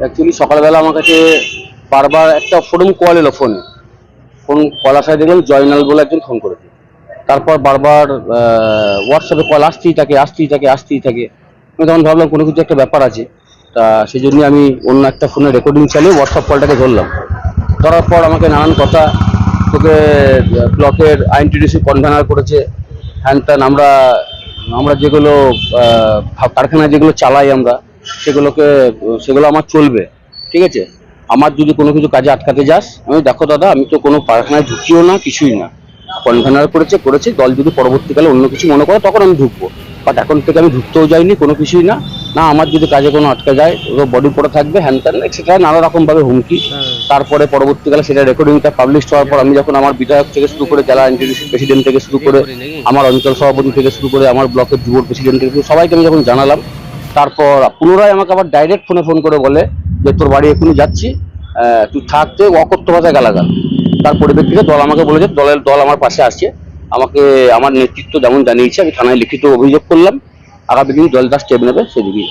Actually সকালবেলা আমার কাছে বারবার একটা ফোন কল এলো ফোনে ফোন কল আসায় দেখলাম জয়নাল বলে একজন ফোন করেছে। তারপর বারবার হোয়াটসঅ্যাপে কল আসতেই থাকে আসতেই থাকে আসতেই থাকে। আমি তখন ভাবলাম কোনো কিছু একটা ব্যাপার আছে। তা সেই জন্য আমি অন্য একটা ফোনে রেকর্ডিং চালিয়ে হোয়াটসঅ্যাপ কলটাকে ধরলাম। ধরার পর আমাকে নানান কথা, তোকে ব্লকের আইনটিডিসি কনভেনার করেছে। হ্যান ত্যান, আমরা আমরা যেগুলো কারখানায় যেগুলো চালাই আমরা সেগুলোকে সেগুলো আমার চলবে ঠিক আছে? আমার যদি কোনো কিছু কাজে আটকাতে যাস আমি দেখো দাদা আমি তো কোনো কারখানায় ঢুকিও না কিছুই না। কনভেনার করেছে করেছে দল যদি পরবর্তীকালে অন্য কিছু মনে করে তখন আমি ঢুকবো। বাট এখন থেকে আমি ঢুকতেও যাইনি কোনো কিছুই না। না আমার যদি কাজে কোনো আটকে যায় বডি পড়ে থাকবে হ্যান ত্যান এক্সেট্রা নানা রকম ভাবে হুমকি তারপরে পরবর্তীকালে সেটা রেকর্ডিংটা পাবলিশ হওয়ার পর আমি যখন আমার বিধায়ক থেকে শুরু করে জেলা এনটিডিসি প্রেসিডেন্ট থেকে শুরু করে আমার অঞ্চল সভাপতি থেকে শুরু করে আমার ব্লকের যুব প্রেসিডেন্ট থেকে শুরু সবাইকে আমি যখন জানালাম তারপর পুনরায় আমাকে আবার ডাইরেক্ট ফোনে ফোন করে বলে যে তোর বাড়ি এখনই যাচ্ছি তুই থাকতে অকথ্য ভাষায় গালাগাল। তার পরিপ্রেক্ষিতে দল আমাকে বলেছে দলের দল আমার পাশে আসছে আমাকে আমার নেতৃত্ব যেমন জানিয়েছে আমি থানায় লিখিত অভিযোগ করলাম। আগামী দিন দল তার স্টেপ নেবে সেদিকে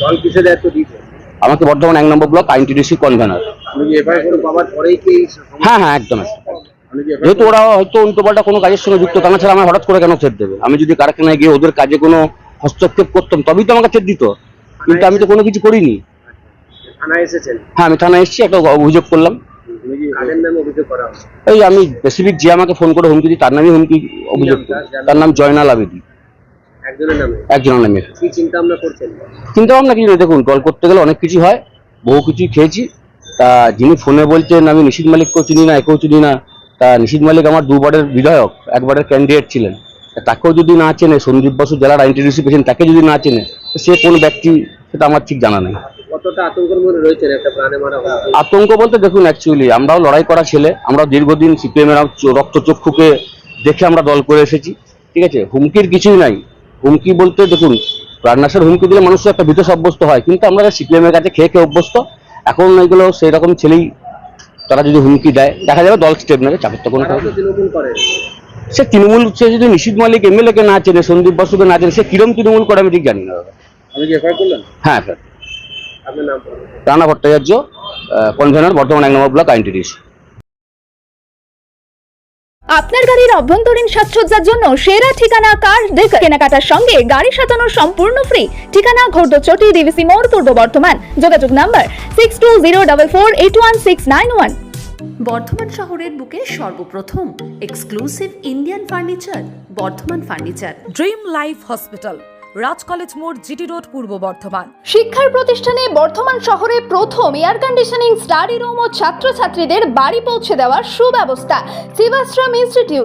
দল দায়িত্ব দিয়েছে? আমাকে বর্ধমান এক নম্বর ব্লক আইনটিডিসি কনভেনার আপনি করে পাওয়ার পরেই কি এই সমস্যা- হ্যাঁ হ্যাঁ একদম যেহেতু ওরা হয়তো উল্টোপাল্টা কোনো কাজের সঙ্গে যুক্ত তা না ছাড়া আমার হঠাৎ করে কেন থ্রেট দেবে? আমি যদি কারখানায় গিয়ে ওদের কাজে কোনো হস্তক্ষেপ করতাম তবেই তো আমাকে থ্রেট দিত। কিন্তু আমি তো কোনো কিছু করিনি। থানায় এসেছেন? হ্যাঁ আমি থানায় এসেছি একটা অভিযোগ করলাম। এই আমি স্পেসিফিক যে আমাকে ফোন করে হুমকি দিই তার নামে হুমকি অভিযোগ তার নাম জয়নাল আবেদি। একজনের নামে? একজনের নামে। কি চিন্তা ভাবনা করছেন? চিন্তা ভাবনা কিছু দেখুন দল করতে গেলে অনেক কিছু হয়। বহু কিছুই খেয়েছি। তা যিনি ফোনে বলছেন আমি নিশিত মালিককেও চিনি না একেও চিনি না। তা নিশিত মালিক আমার দুবারের বিধায়ক একবারের ক্যান্ডিডেট ছিলেন। তাকেও যদি না চেনে সন্দীপ বসু জেলার আইনটিডিসি পেয়েছেন তাকে যদি না চেনে সে কোন ব্যক্তি সেটা আমার ঠিক জানা নেই? আতঙ্ক বলতে দেখুন অ্যাকচুয়ালি আমরাও লড়াই করা ছেলে আমরা দীর্ঘদিন সিপিএম এর রক্তচক্ষুকে দেখে আমরা দল করে এসেছি ঠিক আছে? হুমকির কিছুই নাই। হুমকি বলতে দেখুন প্রাণনাশের হুমকি দিলে মানুষ একটা ভীত সাব্যস্ত হয় কিন্তু আমরা সিপিএম এর কাছে খেয়ে খেয়ে অভ্যস্ত। এখন এগুলো সেই রকম ছেলেই তারা যদি হুমকি দেয় দেখা যাবে দল স্টেপ নেবে চাপের তো কোনো সে তৃণমূল সে যদি নিশিত মালিক এমএলএ কে না চেনে সন্দীপ বসুকে না চেনে সে কিরম তৃণমূল করে আমি ঠিক জানি না। দাদা। আপনি কি এফআইআর করলেন? হ্যাঁ স্যার। রানা ভট্টাচার্য কনভেনার বর্তমান এক নম্বর ব্লক আইনটিডিসি আপনার গাড়ির অভ্যন্তরীণ সাজসজ্জার জন্য সেরা ঠিকানা কার? ডেক কেনাকাটার সঙ্গে গাড়ি সাজানো সম্পূর্ণ ফ্রি ঠিকানা ঘোরদচটি ডিভিসি মোড় পূর্ব বর্ধমান। যোগাযোগ number six two zero double four eight one six nine one Bardhaman শহরের বুকে সর্বপ্রথম exclusive Indian furniture Bardhaman furniture dream life hospital Raj college মোড় জিটি রোড পূর্ব বর্ধমান। শিক্ষার প্রতিষ্ঠানে বর্ধমান শহরে প্রথম এয়ার কন্ডিশনিং স্টাডি রুম ও ছাত্রছাত্রীদের বাড়ি পৌঁছে দেওয়ার সুব্যবস্থা। শিবাশ্রম ইনস্টিটিউট